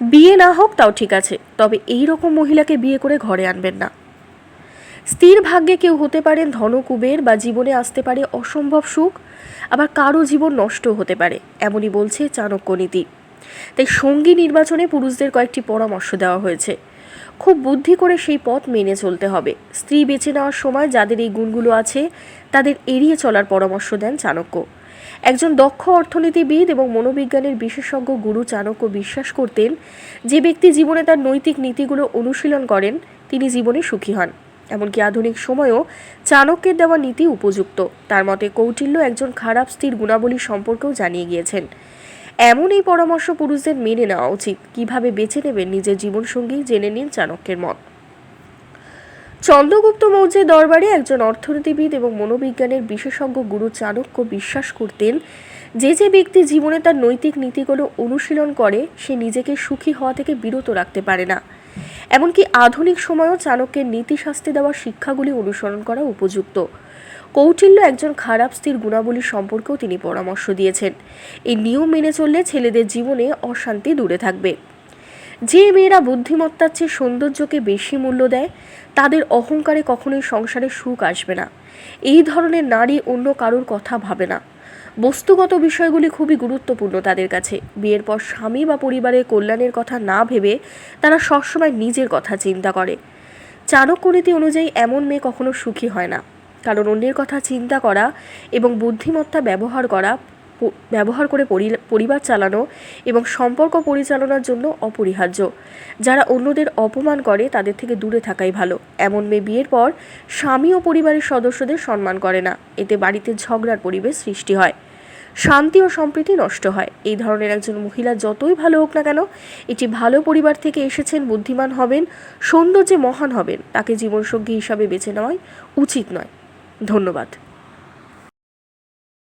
বিয়ে না হোক তাও ঠিক আছে, তবে এই রকম মহিলাকে বিয়ে করে ঘরে আনবেন না। স্থির ভাগ্যে কেউ হতে পারেন ধনকুবের বা জীবনে আসতে পারে অসম্ভব সুখ, আবার কারও জীবন নষ্ট হতে পারে, এমনই বলছে চাণক্য নীতি। তাই সঙ্গী নির্বাচনে পুরুষদের কয়েকটি পরামর্শ দেওয়া হয়েছে। খুব বুদ্ধি করে সেই পথ মেনে চলতে হবে। স্ত্রী বেছে নেওয়ার সময় যাদের এই গুণগুলো আছে, তাদের এড়িয়ে চলার পরামর্শ দেন চাণক্য। একজন দক্ষ অর্থনীতিবিদ এবং মনোবিজ্ঞানের বিশেষজ্ঞ গুরু চাণক্য বিশ্বাস করতেন, যে ব্যক্তি জীবনে তার নৈতিক নীতিগুলো অনুশীলন করেন, তিনি জীবনে সুখী হন। এমনকি আধুনিক সময়েও চাণক্যের দেওয়া নীতি উপযুক্ত। তার মতে কৌটিল্য একজন খারাপ স্ত্রীর গুণাবলী সম্পর্কেও জানিয়ে গিয়েছেন। এমন এই পরামর্শ পুরুষদের মেনে নেওয়া উচিত। কীভাবে বেছে নেবেন নিজের জীবনসঙ্গী, জেনে নিন চাণক্যের মত। চন্দ্রগুপ্ত মৌর্যের দরবারে একজন অর্থনীতিবিদ এবং মনোবিজ্ঞানের বিশেষজ্ঞ গুরু চাণক্য বিশ্বাস করতেন, যে যে ব্যক্তি জীবনে তার নৈতিক নীতিগুলো অনুশীলন করে, সে নিজেকে সুখী হওয়া থেকে বিরত রাখতে পারে না। এমনকি আধুনিক সময়েও চাণক্যের নীতিশাস্ত্রে দেওয়া শিক্ষাগুলি অনুসরণ করা উপযুক্ত। কৌটিল্য একজন খারাপ স্ত্রীর গুণাবলী সম্পর্কেও তিনি পরামর্শ দিয়েছেন। এই নিয়ম মেনে চললে ছেলেদের জীবনে অশান্তি দূরে থাকবে। যে মেয়েরা বুদ্ধিমত্তার চেয়ে সৌন্দর্যকে বেশি মূল্য দেয়, তাদের অহংকারে কখনোই সংসারে সুখ আসবে না। এই ধরনের নারী অন্য কারোর কথা ভাবে না। বস্তুগত বিষয়গুলি খুবই গুরুত্বপূর্ণ তাদের কাছে। বিয়ের পর স্বামী বা পরিবারের কল্যাণের কথা না ভেবে তারা সবসময় নিজের কথা চিন্তা করে। চাণক্য নীতি অনুযায়ী এমন মেয়ে কখনো সুখী হয় না। কারণ অন্যের কথা চিন্তা করা এবং বুদ্ধিমত্তা ব্যবহার করা ব্যবহার করে পরি- পরিবার চালানো এবং সম্পর্ক পরিচালনার জন্য অপরিহার্য। যারা অন্যদের অপমান করে, তাদের থেকে দূরে থাকাই ভালো। এমন মেয়ে বিয়ের পর স্বামী ও পরিবারের সদস্যদের সম্মান করে না। এতে বাড়িতে ঝগড়ার পরিবেশ সৃষ্টি হয়। শান্তি ও সম্প্রীতি নষ্ট হয়। এই ধরনের একজন মহিলা যতই ভালো হোক না কেন এটি ভালো পরিবার থেকে এসেছেন, বুদ্ধিমান হবেন, সৌন্দর্যে মহান হবেন। তাকে জীবনসঙ্গী হিসাবে বেছে নেওয়াই উচিত নয়। ধন্যবাদ।